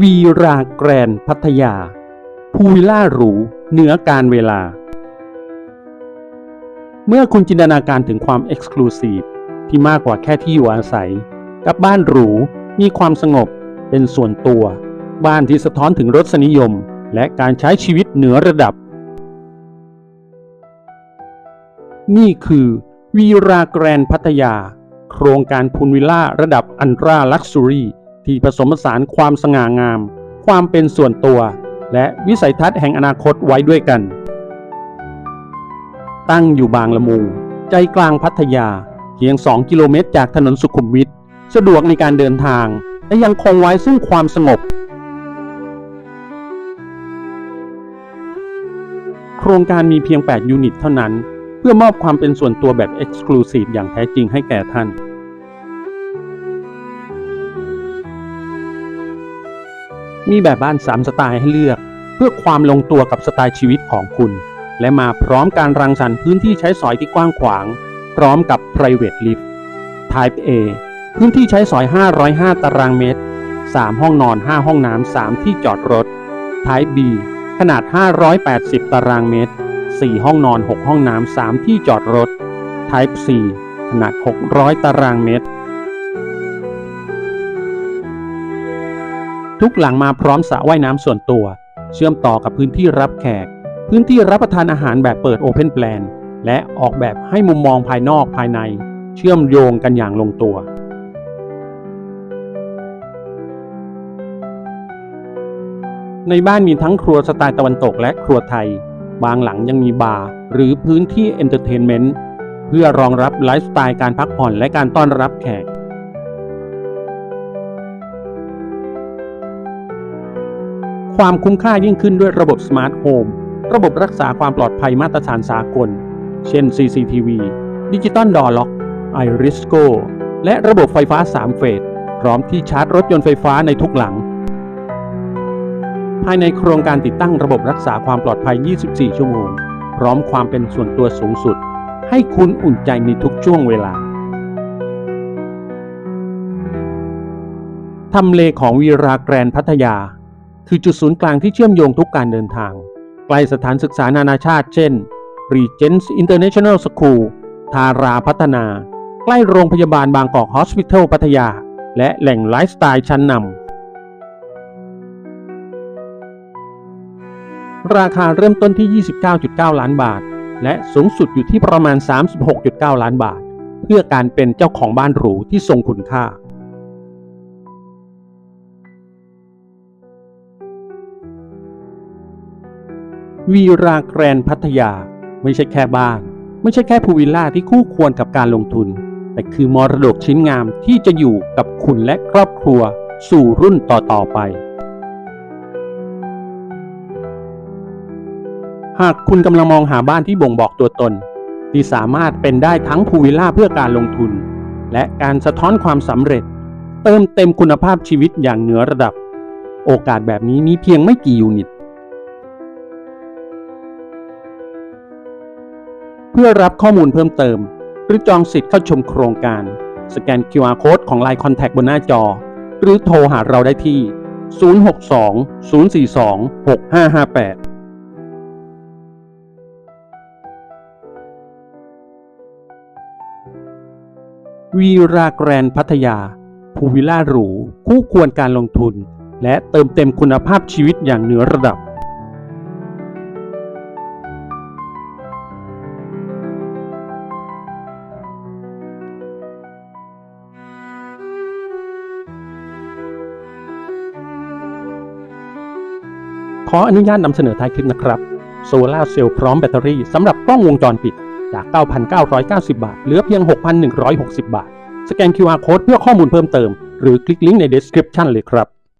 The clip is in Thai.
วีราแกรนพัทยาพูลวิลล่าหรู เหนือการเวลา เมื่อคุณจินตนาการถึงความเอกซ์คลูซีฟที่มากกว่าแค่ที่อยู่อาศัย กับบ้านหรู มีความสงบ เป็นส่วนตัว บ้านที่สะท้อนถึงรสนิยม และการใช้ชีวิตเหนือระดับ นี่คือวีราแกรนพัทยา โครงการพูลวิลล่าระดับอันตราลักซ์รี่ ที่ผสมผสานความสง่างาม ความเป็นส่วนตัว และวิสัยทัศน์แห่งอนาคตไว้ด้วยกัน ตั้งอยู่บางละมุง ใจกลางพัทยา เพียง 2 กิโลเมตรจากถนนสุขุมวิทสะดวกในการเดินทาง และยังคงไว้ซึ่งความสงบ โครงการมีเพียง 8 ยูนิตเท่านั้น เพื่อมอบความเป็นส่วนตัวแบบ Exclusive อย่างแท้จริงให้แก่ท่าน มีแบบบ้าน 3 สไตล์ให้เลือก เพื่อความลงตัวกับสไตล์ชีวิตของคุณ และมาพร้อมการรังสรรค์พื้นที่ใช้สอยที่กว้างขวาง พร้อมกับ private lift Type A พื้นที่ใช้สอย 505 ตารางเมตร 3 ห้องนอน 5 ห้องน้ำ 3 ที่จอดรถ Type B ขนาด 580 ตารางเมตร 4 ห้องนอน 6 ห้องน้ำ 3 ที่จอดรถ Type C ขนาด 600 ตารางเมตร ทุกหลังมาพร้อมสระว่ายน้ำส่วนตัว เชื่อมต่อกับพื้นที่รับแขก พื้นที่รับประทานอาหารแบบเปิดโอเพนแปลนและออกแบบให้มุมมองภายนอกภายใน เชื่อมโยงกันอย่างลงตัว ในบ้านมีทั้งครัวสไตล์ตะวันตกและครัวไทย บางหลังยังมีบาร์หรือพื้นที่เอนเตอร์เทนเมนต์เพื่อรองรับไลฟ์สไตล์การพักผ่อนและการต้อนรับแขก ความคุ้มค่ายิ่งขึ้นด้วยระบบสมาร์ทโฮมระบบรักษาความปลอดภัยมาตรฐานสากล เช่น CCTV ดิจิตอลดอ r ล็อก Irisco และระบบไฟฟ้า 3 เฟส พร้อมที่ชาร์จรถยนต์ไฟฟ้าในทุกหลัง ภายในโครงการติดตั้งระบบรักษาความปลอดภัย 24 ชั่วโมง พร้อมความเป็นส่วนตัวสูงสุด ให้คุณอุ่นใจในทุกช่วงเวลาทำเลของวีราแกรนพัทยา คือจุดศูนย์กลางที่เชื่อมโยงทุกการเดินทางใกล้สถานศึกษานานาชาติเช่น Regents International School ทาราพัฒนา ใกล้โรงพยาบาลบางกอกฮอสพิทอลพัทยา และแหล่งไลฟ์สไตล์ชั้นนำ ราคาเริ่มต้นที่ 29.9 ล้านบาท และสูงสุดอยู่ที่ประมาณ 36.9 ล้านบาท เพื่อการเป็นเจ้าของบ้านหรูที่ทรงคุณค่า วีราแกรนพัทยา ไม่ใช่แค่บ้าน ไม่ใช่แค่พูลวิลล่าที่คู่ควรกับการลงทุน แต่คือมรดกชิ้นงามที่จะอยู่กับคุณและครอบครัวสู่รุ่นต่อๆไป หากคุณกำลังมองหาบ้านที่บ่งบอกตัวตน ที่สามารถเป็นได้ทั้งพูลวิลล่าเพื่อการลงทุน และการสะท้อนความสำเร็จ เติมเต็มคุณภาพชีวิตอย่างเหนือระดับ โอกาสแบบนี้มีเพียงไม่กี่ยูนิต พื่อรับข้อมูลเพิ่มเติม หรือจองสิทธิ์เข้าชมโครงการ สแกน QR Code ของ Line Contact บนหน้าจอ หรือโทรหาเราได้ที่ 062 042 6558วีราแกรนพัทยา ภูวิลล่าหรู คู่ควรการลงทุน และเติมเต็มคุณภาพชีวิตอย่างเหนือระดับ ออนุญาตนำเสนอท้ายคลิปนะครับ โซลาร์เซลล์พร้อมแบตเตอรี่สำหรับกล้องวงจรปิดจาก 9,990 บาท เหลือเพียง 6,160 บาท สแกน QR Code เพื่อข้อมูลเพิ่มเติม หรือคลิกลิงก์ใน description เลยครับ